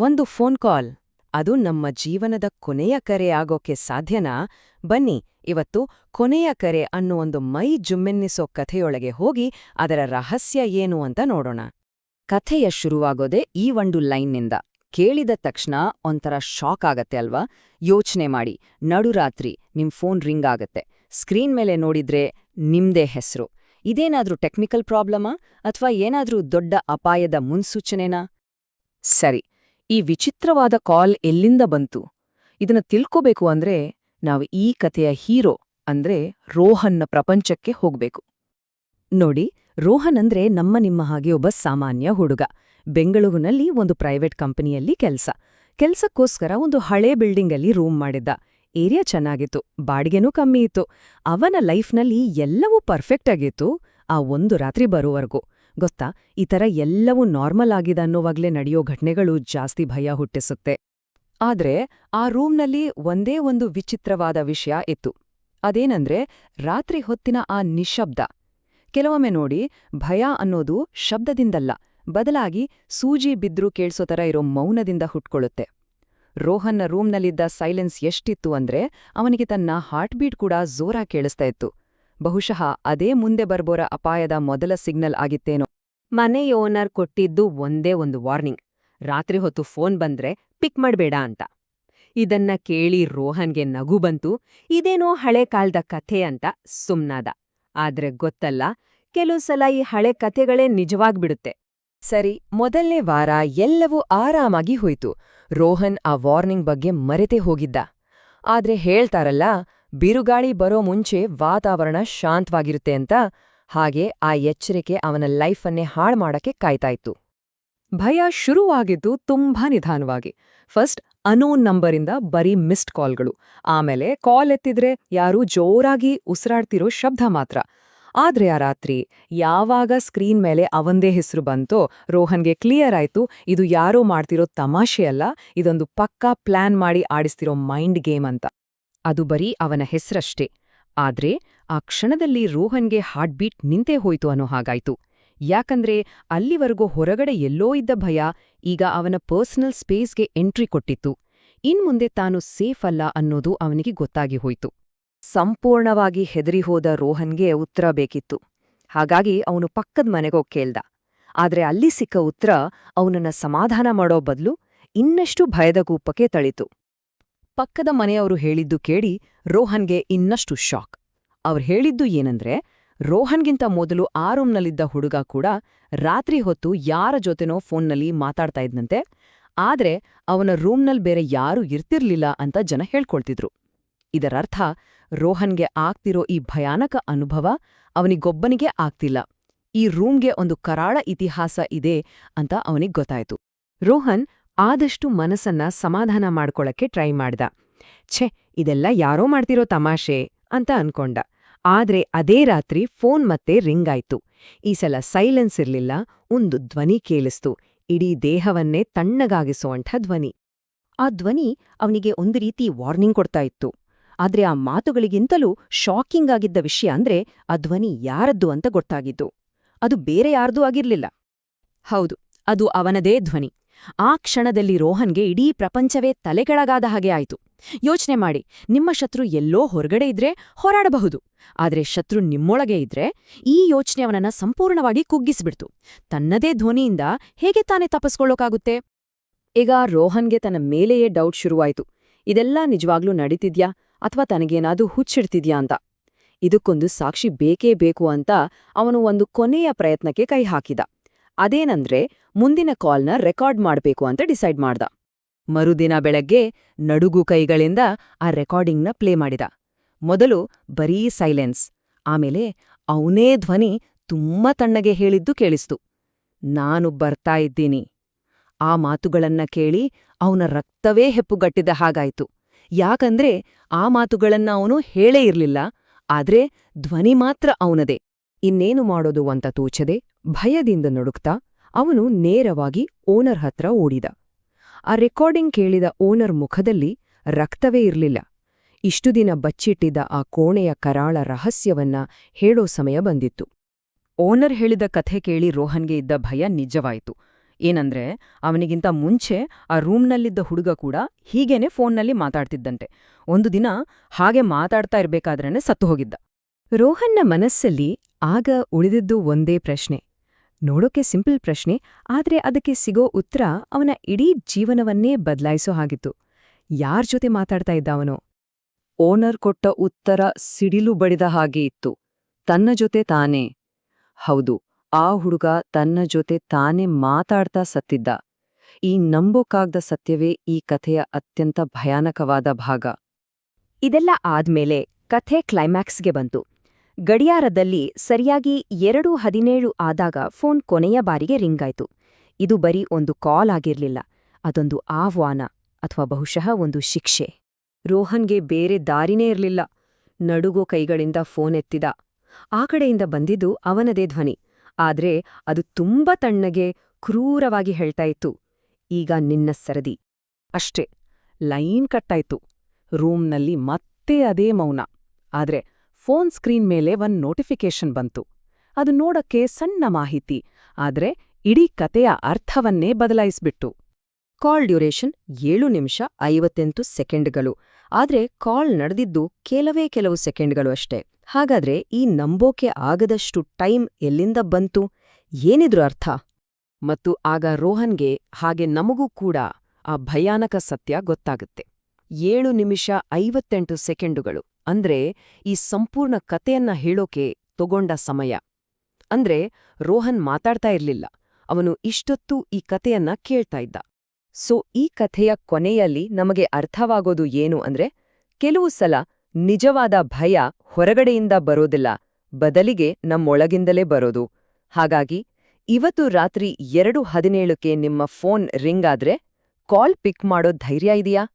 ಒಂದು phone call. ಅದು ನಮ್ಮ ಜೀವನದ ಕೊನೆಯ ಕರೆ ಆಗೋಕೆ ಸಾಧ್ಯನಾ? ಬನ್ನಿ, ಇವತ್ತು ಕೊನೆಯ ಕರೆ ಅನ್ನೋ ಒಂದು ಮೈ ಜುಮ್ಮೆನ್ನಿಸೋ ಕಥೆಯೊಳಗೆ ಹೋಗಿ ಅದರ ರಹಸ್ಯ ಏನು ಅಂತ ನೋಡೋಣ. ಕಥೆಯ ಶುರುವಾಗೋದೆ ಈ ಒಂದು ಲೈನ್ನಿಂದ. ಕೇಳಿದ ತಕ್ಷಣ ಒಂಥರ ಶಾಕ್ ಆಗತ್ತೆ ಅಲ್ವಾ? ಯೋಚನೆ ಮಾಡಿ ನಡುರಾತ್ರಿ ನಿಮ್ ಫೋನ್ ರಿಂಗ್ ಆಗತ್ತೆ. ಸ್ಕ್ರೀನ್ ಮೇಲೆ ನೋಡಿದ್ರೆ ನಿಮ್ದೇ ಹೆಸರು. ಇದೇನಾದ್ರೂ ಟೆಕ್ನಿಕಲ್ ಪ್ರಾಬ್ಲಮಾ? ಅಥವಾ ಏನಾದ್ರೂ ದೊಡ್ಡ ಅಪಾಯದ ಮುನ್ಸೂಚನೆನಾ? ಸರಿ ಈ ವಿಚಿತ್ರವಾದ ಕಾಲ್ ಎಲ್ಲಿಂದ ಬಂತು? ಇದನ್ನು ತಿಳ್ಕೋಬೇಕು ಅಂದ್ರೆ ನಾವು ಈ ಕಥೆಯ ಹೀರೋ ಅಂದ್ರೆ ರೋಹನ್ನ ಪ್ರಪಂಚಕ್ಕೆ ಹೋಗ್ಬೇಕು. ನೋಡಿ, ರೋಹನ್ ಅಂದ್ರೆ ನಮ್ಮ ನಿಮ್ಮ ಹಾಗೆ ಒಬ್ಬ ಸಾಮಾನ್ಯ ಹುಡುಗ. ಬೆಂಗಳೂರಿನಲ್ಲಿ ಒಂದು ಪ್ರೈವೇಟ್ ಕಂಪನಿಯಲ್ಲಿ ಕೆಲ್ಸ. ಕೆಲ್ಸಕ್ಕೋಸ್ಕರ ಒಂದು ಹಳೇ ಬಿಲ್ಡಿಂಗಲ್ಲಿ ರೂಮ್ ಮಾಡಿದ್ದ. ಏರಿಯಾ ಚೆನ್ನಾಗಿತ್ತು, ಬಾಡಿಗೆನೂ ಕಮ್ಮಿ ಇತ್ತು. ಅವನ ಲೈಫ್ನಲ್ಲಿ ಎಲ್ಲವೂ ಪರ್ಫೆಕ್ಟ್ ಆಗಿತ್ತು, ಆ ಒಂದು ರಾತ್ರಿ ಬರೋವರೆಗೂ. ಗೊತ್ತಾ? ಈ ಥರ ಎಲ್ಲವೂ ನಾರ್ಮಲ್ ಆಗಿದೆ ಅನ್ನೋವಾಗ್ಲೇ ನಡೆಯೋ ಘಟನೆಗಳು ಜಾಸ್ತಿ ಭಯ ಹುಟ್ಟಿಸುತ್ತೆ. ಆದ್ರೆ ಆ ರೂಮ್ನಲ್ಲಿ ಒಂದೇ ಒಂದು ವಿಚಿತ್ರವಾದ ವಿಷಯ ಇತ್ತು. ಅದೇನಂದ್ರೆ ರಾತ್ರಿ ಹೊತ್ತಿನ ಆ ನಿಶಬ್ದ. ಕೆಲವೊಮ್ಮೆ ನೋಡಿ ಭಯ ಅನ್ನೋದು ಶಬ್ದದಿಂದಲ್ಲ, ಬದಲಾಗಿ ಸೂಜಿ ಬಿದ್ರೂ ಕೇಳಿಸೋ ಥರ ಇರೋ ಮೌನದಿಂದ ಹುಟ್ಕೊಳ್ಳುತ್ತೆ. ರೋಹನ್ನ ರೂಮ್ನಲ್ಲಿದ್ದ ಸೈಲೆನ್ಸ್ ಎಷ್ಟಿತ್ತು ಅಂದ್ರೆ ಅವನಿಗೆ ತನ್ನ ಹಾರ್ಟ್ ಬೀಟ್ ಕೂಡ ಜೋರಾಗಿ ಕೇಳಿಸ್ತಾ ಇತ್ತು. ಬಹುಶಃ ಅದೇ ಮುಂದೆ ಬರ್ಬೋರ ಅಪಾಯದ ಮೊದಲ ಸಿಗ್ನಲ್ ಆಗಿತ್ತೇನೋ. ಮನೆ ಓನರ್ ಕೊಟ್ಟಿದ್ದು ಒಂದೇ ಒಂದು ವಾರ್ನಿಂಗ್. ರಾತ್ರಿ ಹೊತ್ತು ಫೋನ್ ಬಂದ್ರೆ ಪಿಕ್ ಮಾಡ್ಬೇಡ ಅಂತ. ಇದನ್ನ ಕೇಳಿ ರೋಹನ್ಗೆ ನಗು ಬಂತು. ಇದೇನೋ ಹಳೆ ಕಾಲದ ಕಥೆ ಅಂತ ಸುಮ್ನಾದ. ಆದ್ರೆ ಗೊತ್ತಲ್ಲ, ಕೆಲವು ಸಲ ಈ ಹಳೆ ಕಥೆಗಳೇ ನಿಜವಾಗ್ಬಿಡುತ್ತೆ. ಸರಿ, ಮೊದಲನೇ ವಾರ ಎಲ್ಲವೂ ಆರಾಮಾಗಿ ಹೋಯ್ತು. ರೋಹನ್ ಆ ವಾರ್ನಿಂಗ್ ಬಗ್ಗೆ ಮರೆತೇ ಹೋಗಿದ್ದ. ಆದ್ರೆ ಹೇಳ್ತಾರಲ್ಲ, ಬಿರುಗಾಳಿ ಬರೋ ಮುಂಚೆ ವಾತಾವರಣ ಶಾಂತವಾಗಿರುತ್ತೆ ಅಂತ ಹಾಗೆ ಆ ಎಚ್ಚರಿಕೆ ಅವನ ಲೈಫನ್ನೇ ಹಾಳ್ ಮಾಡಕ್ಕೆ ಕಾಯ್ತಾಯಿತ್ತು. ಭಯ ಶುರುವಾಗಿದ್ದು ತುಂಬಾ ನಿಧಾನವಾಗಿ. ಫಸ್ಟ್ ಅನೋನ್ ನಂಬರಿಂದ ಬರೀ ಮಿಸ್ಡ್ ಕಾಲ್ಗಳು ಆಮೇಲೆ ಕಾಲ್ ಎತ್ತಿದ್ರೆ ಯಾರೂ ಜೋರಾಗಿ ಉಸಿರಾಡ್ತಿರೋ ಶಬ್ದ ಮಾತ್ರ. ಆದ್ರೆ ಆ ರಾತ್ರಿ ಯಾವಾಗ ಸ್ಕ್ರೀನ್ ಮೇಲೆ ಅವಂದೇ ಹೆಸರು ಬಂತೋ, ರೋಹನ್ಗೆ ಕ್ಲಿಯರ್ ಆಯ್ತು, ಇದು ಯಾರೋ ಮಾಡ್ತಿರೋ ತಮಾಷೆಯಲ್ಲ ಇದೊಂದು ಪಕ್ಕಾ ಪ್ಲಾನ್ ಮಾಡಿ ಆಡಿಸ್ತಿರೋ ಮೈಂಡ್ ಗೇಮ್ ಅಂತ. ಅದು ಬರೀ ಅವನ ಹೆಸರಷ್ಟೇ. ಆದ್ರೆ ಆ ಕ್ಷಣದಲ್ಲಿ ರೋಹನ್ಗೆ ಹಾರ್ಟ್ ಬೀಟ್ ನಿಂತೇ ಹೋಯ್ತು ಅನ್ನೋ ಹಾಗಾಯ್ತು. ಯಾಕಂದ್ರೆ ಅಲ್ಲಿವರೆಗೂ ಹೊರಗಡೆ ಎಲ್ಲೋ ಇದ್ದ ಭಯ ಈಗ ಅವನ ಪರ್ಸನಲ್ ಸ್ಪೇಸ್ಗೆ ಎಂಟ್ರಿ ಕೊಟ್ಟಿತ್ತು. ಇನ್ಮುಂದೆ ತಾನು ಸೇಫ್ ಅಲ್ಲ ಅನ್ನೋದು ಅವನಿಗೆ ಗೊತ್ತಾಗಿ ಹೋಯಿತು. ಸಂಪೂರ್ಣವಾಗಿ ಹೆದರಿಹೋದ ರೋಹನ್ಗೆ ಉತ್ತರ ಬೇಕಿತ್ತು. ಹಾಗಾಗಿ ಅವನು ಪಕ್ಕದ ಮನೆಗೋ ಕೇಳ್ದ. ಆದ್ರೆ ಅಲ್ಲಿ ಸಿಕ್ಕ ಉತ್ತರ ಅವನನ್ನ ಸಮಾಧಾನ ಮಾಡೋ ಬದಲು ಇನ್ನಷ್ಟು ಭಯದ ಕೂಪಕ್ಕೆ ತಳಿತು. ಪಕ್ಕದ ಮನೆಯವರು ಹೇಳಿದ್ದು ಕೇಳಿ ರೋಹನ್ಗೆ ಇನ್ನಷ್ಟು ಶಾಕ್. ಅವ್ರು ಹೇಳಿದ್ದು ಏನಂದ್ರೆ, ರೋಹನ್ಗಿಂತ ಮೊದಲು ಆ ರೂಮ್ನಲ್ಲಿದ್ದ ಹುಡುಗ ಕೂಡ ರಾತ್ರಿ ಹೊತ್ತು ಯಾರ ಜೊತೆನೋ ಫೋನ್ನಲ್ಲಿ ಮಾತಾಡ್ತಾ ಇದ್ನಂತೆ. ಆದ್ರೆ ಅವನ ರೂಮ್ನಲ್ಲಿ ಬೇರೆ ಯಾರೂ ಇರ್ತಿರ್ಲಿಲ್ಲ ಅಂತ ಜನ ಹೇಳ್ಕೊಳ್ತಿದ್ರು. ಇದರರ್ಥ, ರೋಹನ್ಗೆ ಆಗ್ತಿರೋ ಈ ಭಯಾನಕ ಅನುಭವ ಅವನಿಗೊಬ್ಬನಿಗೆ ಆಗ್ತಿಲ್ಲ. ಈ ರೂಮ್ಗೆ ಒಂದು ಕರಾಳ ಇತಿಹಾಸ ಇದೆ ಅಂತ ಅವನಿಗ್ ಗೊತ್ತಾಯ್ತು. ರೋಹನ್ ಆದಷ್ಟು ಮನಸ್ಸನ್ನ ಸಮಾಧಾನ ಮಾಡ್ಕೊಳಕ್ಕೆ ಟ್ರೈ ಮಾಡ್ದ. ಛೆ, ಇದೆಲ್ಲ ಯಾರೋ ಮಾಡ್ತಿರೋ ತಮಾಷೆ ಅಂತ ಅನ್ಕೊಂಡ. ಆದ್ರೆ ಅದೇ ರಾತ್ರಿ ಫೋನ್ ಮತ್ತೆ ರಿಂಗ್ ಆಯ್ತು. ಈ ಸಲ ಸೈಲೆನ್ಸ್ ಇರ್ಲಿಲ್ಲ, ಒಂದು ಧ್ವನಿ ಕೇಳಿಸ್ತು. ಇಡೀ ದೇಹವನ್ನೇ ತಣ್ಣಗಾಗಿಸುವಂಥ ಧ್ವನಿ. ಆ ಧ್ವನಿ ಅವನಿಗೆ ಒಂದು ರೀತಿ ವಾರ್ನಿಂಗ್ ಕೊಡ್ತಾ ಇತ್ತು. ಆದ್ರೆ ಆ ಮಾತುಗಳಿಗಿಂತಲೂ ಶಾಕಿಂಗ್ ಆಗಿದ್ದ ವಿಷಯ ಅಂದ್ರೆ ಆ ಧ್ವನಿ ಯಾರದ್ದು ಅಂತ ಗೊತ್ತಾಗಿದ್ದು. ಅದು ಬೇರೆ ಯಾರ್ದೂ ಆಗಿರ್ಲಿಲ್ಲ. ಹೌದು, ಅದು ಅವನದೇ ಧ್ವನಿ. ಆ ಕ್ಷಣದಲ್ಲಿ ರೋಹನ್ಗೆ ಇಡೀ ಪ್ರಪಂಚವೇ ತಲೆಕೆಳಗಾದ ಹಾಗೆ ಆಯಿತು. ಯೋಚನೆ ಮಾಡಿ, ನಿಮ್ಮ ಶತ್ರು ಎಲ್ಲೋ ಹೊರಗಡೆ ಇದ್ರೆ ಹೋರಾಡಬಹುದು, ಆದರೆ ಶತ್ರು ನಿಮ್ಮೊಳಗೆ ಇದ್ರೆ ಈ ಯೋಚನೆ ಅವನನ್ನ ಸಂಪೂರ್ಣವಾಗಿ ಕುಗ್ಗಿಸ್ಬಿಡ್ತು. ತನ್ನದೇ ಧ್ವನಿಯಿಂದ ಹೇಗೆ ತಾನೇ ತಪ್ಪಿಸ್ಕೊಳ್ಳೋಕಾಗುತ್ತೆ? ಈಗ ರೋಹನ್ಗೆ ತನ್ನ ಮೇಲೆಯೇ ಡೌಟ್ ಶುರುವಾಯಿತು. ಇದೆಲ್ಲ ನಿಜವಾಗ್ಲೂ ನಡೀತಿದ್ಯಾ ಅಥವಾ ತನಗೇನಾದೂ ಹುಚ್ಚಿಡ್ತಿದ್ಯಾ ಅಂತ? ಇದಕ್ಕೊಂದು ಸಾಕ್ಷಿ ಬೇಕೇ ಬೇಕು ಅಂತ ಅವನು ಒಂದು ಕೊನೆಯ ಪ್ರಯತ್ನಕ್ಕೆ ಕೈ ಹಾಕಿದ. ಅದೇನಂದ್ರೆ ಮುಂದಿನ ಕಾಲ್ನ ರೆಕಾರ್ಡ್ ಮಾಡಬೇಕು ಅಂತ ಡಿಸೈಡ್ ಮಾಡ್ದ. ಮರುದಿನ ಬೆಳಗ್ಗೆ ನಡುಗು ಕೈಗಳಿಂದ ಆ ರೆಕಾರ್ಡಿಂಗ್ನ ಪ್ಲೇ ಮಾಡಿದ. ಮೊದಲು ಬರೀ ಸೈಲೆನ್ಸ್, ಆಮೇಲೆ ಅವನೇ ಧ್ವನಿ ತುಂಬಾ ತಣ್ಣಗೆ ಹೇಳಿದ್ದು ಕೇಳಿಸ್ತು. ನಾನು ಬರ್ತಾ ಇದ್ದೀನಿ. ಆ ಮಾತುಗಳನ್ನ ಕೇಳಿ ಅವನ ರಕ್ತವೇ ಹೆಪ್ಪುಗಟ್ಟಿದ ಹಾಗಾಯ್ತು. ಯಾಕಂದ್ರೆ ಆ ಮಾತುಗಳನ್ನ ಅವನು ಹೇಳೇ ಇರ್ಲಿಲ್ಲ, ಆದ್ರೆ ಧ್ವನಿ ಮಾತ್ರ ಅವನದೇ. ಇನ್ನೇನು ಮಾಡೋದು ಅಂತ ತೋಚದೆ ಭಯದಿಂದ ನಡುಕ್ತಾ ಅವನು ನೇರವಾಗಿ ಓನರ್ ಹತ್ರ ಓಡಿದ. ಆ ರೆಕಾರ್ಡಿಂಗ್ ಕೇಳಿದ ಓನರ್ ಮುಖದಲ್ಲಿ ರಕ್ತವೇ ಇರಲಿಲ್ಲ. ಇಷ್ಟು ದಿನ ಬಚ್ಚಿಟ್ಟಿದ್ದ ಆ ಕೋಣೆಯ ಕರಾಳ ರಹಸ್ಯವನ್ನ ಹೇಳೋ ಸಮಯ ಬಂದಿತ್ತು. ಓನರ್ ಹೇಳಿದ ಕಥೆ ಕೇಳಿ ರೋಹನ್ಗೆ ಇದ್ದ ಭಯ ನಿಜವಾಯಿತು. ಏನಂದ್ರೆ, ಅವನಿಗಿಂತ ಮುಂಚೆ ಆ ರೂಮ್ನಲ್ಲಿದ್ದ ಹುಡುಗ ಕೂಡ ಹೀಗೇನೆ ಫೋನ್ನಲ್ಲಿ ಮಾತಾಡ್ತಿದ್ದಂತೆ. ಒಂದು ದಿನ ಹಾಗೆ ಮಾತಾಡ್ತಾ ಇರ್ಬೇಕಾದ್ರೇನೆ ಸತ್ತು ಹೋಗಿದ್ದ. ರೋಹನ್ನ ಮನಸ್ಸಲ್ಲಿ ಆಗ ಉಳಿದಿದ್ದು ಒಂದೇ ಪ್ರಶ್ನೆ. ನೋಡೋಕೆ ಸಿಂಪಲ್ ಪ್ರಶ್ನೆ, ಆದ್ರೆ ಅದಕ್ಕೆ ಸಿಗೋ ಉತ್ತರ ಅವನ ಇಡೀ ಜೀವನವನ್ನೇ ಬದಲಾಯಿಸೋ ಹಾಗಿತ್ತು. ಯಾರ್ ಜೊತೆ ಮಾತಾಡ್ತಾ ಇದ್ದ ಅವನು? ಓನರ್ ಕೊಟ್ಟ ಉತ್ತರ ಸಿಡಿಲು ಬಡಿದ ಹಾಗೆ ಇತ್ತು. ತನ್ನ ಜೊತೆ ತಾನೇ. ಹೌದು, ಆ ಹುಡುಗ ತನ್ನ ಜೊತೆ ತಾನೇ ಮಾತಾಡ್ತಾ ಸತ್ತಿದ್ದ. ಈ ನಂಬೋಕಾಗ್ದ ಸತ್ಯವೇ ಈ ಕಥೆಯ ಅತ್ಯಂತ ಭಯಾನಕವಾದ ಭಾಗ. ಇದೆಲ್ಲ ಆದ್ಮೇಲೆ ಕಥೆ ಕ್ಲೈಮ್ಯಾಕ್ಸ್ಗೆ ಬಂತು. ಗಡಿಯಾರದಲ್ಲಿ ಸರಿಯಾಗಿ ಎರಡು ಹದಿನೇಳು ಆದಾಗ ಫೋನ್ ಕೊನೆಯ ಬಾರಿಗೆ ರಿಂಗಾಯ್ತು ಇದು ಬರೀ ಒಂದು ಕಾಲ್ ಆಗಿರ್ಲಿಲ್ಲ, ಅದೊಂದು ಆಹ್ವಾನ ಅಥವಾ ಬಹುಶಃ ಒಂದು ಶಿಕ್ಷೆ. ರೋಹನ್ಗೆ ಬೇರೆ ದಾರಿನೇ ಇರಲಿಲ್ಲ. ನಡುಗೋ ಕೈಗಳಿಂದ ಫೋನ್ ಎತ್ತಿದ. ಆ ಕಡೆಯಿಂದ ಬಂದಿದ್ದು ಅವನದೇ ಧ್ವನಿ. ಆದ್ರೆ ಅದು ತುಂಬಾ ತಣ್ಣಗೆ, ಕ್ರೂರವಾಗಿ ಹೇಳ್ತಾ ಇತ್ತು. ಈಗ ನಿನ್ನ ಸರದಿ. ಅಷ್ಟೇ, ಲೈನ್ ಕಟ್ಟಾಯ್ತು. ರೂಮ್ನಲ್ಲಿ ಮತ್ತೆ ಅದೇ ಮೌನ. ಆದ್ರೆ ಫೋನ್ ಸ್ಕ್ರೀನ್ ಮೇಲೆ ಒಂದ್ ನೋಟಿಫಿಕೇಶನ್ ಬಂತು. ಅದು ನೋಡಕ್ಕೆ ಸಣ್ಣ ಮಾಹಿತಿ, ಆದ್ರೆ ಇಡೀ ಕತೆಯ ಅರ್ಥವನ್ನೇ ಬದಲಾಯಿಸ್ಬಿಟ್ಟು. ಕಾಲ್ ಡ್ಯೂರೇಷನ್ ಏಳು ನಿಮಿಷ ಐವತ್ತೆಂಟು ಸೆಕೆಂಡ್ಗಳು, ಆದ್ರೆ ಕಾಲ್ ನಡೆದಿದ್ದು ಕೆಲವೇ ಕೆಲವು ಸೆಕೆಂಡ್ಗಳು ಅಷ್ಟೇ. ಹಾಗಾದ್ರೆ ಈ ನಂಬೋಕೆ ಆಗದಷ್ಟು ಟೈಮ್ ಎಲ್ಲಿಂದ ಬಂತು? ಏನಿದ್ರು ಅರ್ಥ? ಮತ್ತು ಆಗ ರೋಹನ್ಗೆ ಹಾಗೆ ನಮಗೂ ಕೂಡ ಆ ಭಯಾನಕ ಸತ್ಯ ಗೊತ್ತಾಗುತ್ತೆ. ಏಳು ನಿಮಿಷ ಐವತ್ತೆಂಟು ಸೆಕೆಂಡುಗಳು. ಅಂದ್ರೆ ಈ ಸಂಪೂರ್ಣ ಕತೆಯನ್ನ ಹೇಳೋಕೆ ತಗೊಂಡ ಸಮಯ. ಅಂದ್ರೆ ರೋಹನ್ ಮಾತಾಡ್ತಾ ಇರ್ಲಿಲ್ಲ. ಅವನು ಇಷ್ಟೊತ್ತು ಈ ಕಥೆಯನ್ನ ಕೇಳ್ತಾ ಇದ್ದ. ಸೊ, ಈ ಕಥೆಯ ಕೊನೆಯಲ್ಲಿ ನಮಗೆ ಅರ್ಥವಾಗೋದು ಏನು ಅಂದ್ರೆ, ಕೆಲವು ಸಲ ನಿಜವಾದ ಭಯ ಹೊರಗಡೆಯಿಂದ ಬರೋದಿಲ್ಲ, ಬದಲಿಗೆ ನಮ್ಮೊಳಗಿಂದಲೇ ಬರೋದು. ಹಾಗಾಗಿ, ಇವತ್ತು ರಾತ್ರಿ ಎರಡು ಹದಿನೇಳಕ್ಕೆ ನಿಮ್ಮ ಫೋನ್ ರಿಂಗ್ ಆದ್ರೆ ಕಾಲ್ ಪಿಕ್ ಮಾಡೋ ಧೈರ್ಯ ಇದೆಯಾ?